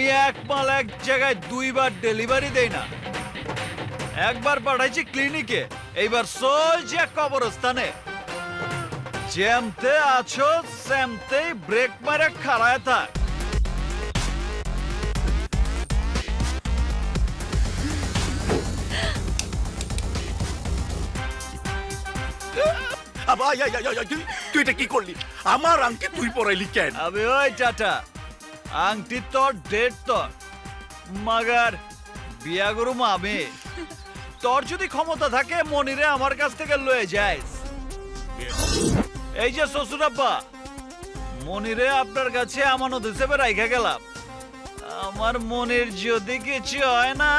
এক মাল এক জায়গায় দুইবার ডেলিভারি দেই না। একবার পাঠাইছি ক্লিনিকে এইবার সোজা কবরস্থানে। জ্যামতে আছো স্যামতেই ব্রেক মারে খাড়ায় থাক। আবা, আই, আই, আই, তুই তুই এটা কি করলি? আমার আংটি তুই পরাইলি কেন? আবে ওই চাটা আংটি তোর ডেট তোর। মাগার, বিয়া করুম আমি তোর যদি ক্ষমতা থাকে, মনিরে আমার কাছ থেকে লয়ে যাইস। এই যে শ্বশুরাব্বা, মনিরে আপনার কাছে আমানত হিসেবে রাইখা গেলাম। আমার মনির যদি কিছু হয় না,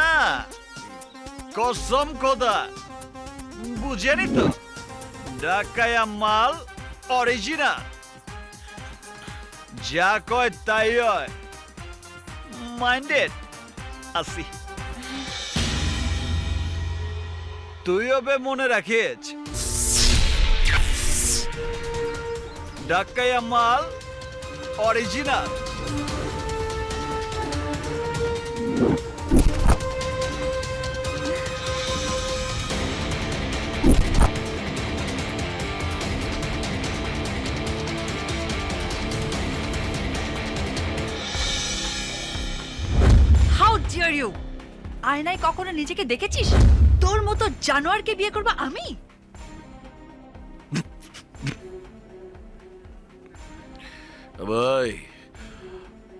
কসম খোদা। বুঝেনি তো? ডাকায়া মাল অরিজিনাল যা কয় তাই হয়। মাইন্ডেড আসি। তুই ওবে মনে রাখিস ডাক্কাইয়া মাল অরিজিনাল ডিয়ার ইউ আয়নায় কখনো নিজেকে দেখেছিস? তোর মতো জানোয়ারকে বিয়ে করব আমি? ভাই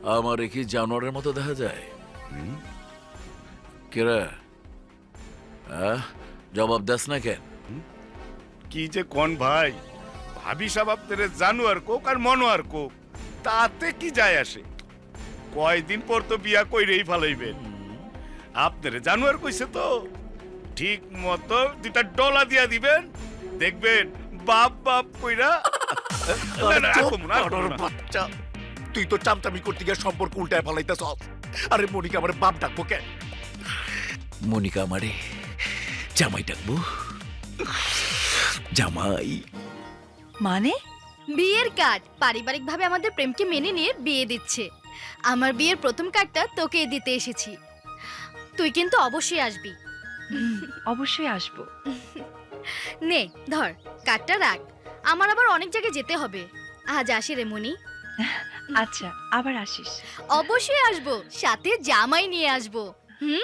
আমার কি জানোয়ারের মতো দেখা যায়? কেরা? আহ, জবাব দাস না কেন? কি যে কোন ভাই? ভাবি সাহেব আপনারে জানুয়ার কোক আর মনোয়ার কোক। তাতে কি যায় আসে? কয়দিন পর তো বিয়া কইরেই ফালাইবেন। আপনারে জানুয়ার কইছে তো ঠিক মতো দুটা ডলা দিয়া দিবেন দেখবেন বাপ বাপ কইরা না, না, আর কমু না, আর কমু না। বাচ্চা তুই তো চামচামি করতে গিয়ে সম্পর্ক উল্টায় ফেলাইতেছ। আরে মনিকা আমার বাপ ডাকবো কেন? মনিকা আমারে জামাই ডাকবো। জামাই। মানে? বিয়ের কার্ড পারিবারিকভাবে আমাদের প্রেমকে মেনে নিয়ে বিয়ে দিচ্ছে। আমার বিয়ের প্রথম কার্ডটা তোকে দিতে এসেছি। তুই কিন্তু অবশ্যই আসবি। অবশ্যই আসব। নে ধর কার্ডটা রাখ। আমার আবার অনেক জায়গায় যেতে হবে। আজ আসি রে মনি। আচ্ছা আবার আসিস। অবশ্যই আসব সাথে জামাই নিয়ে আসব। হুম?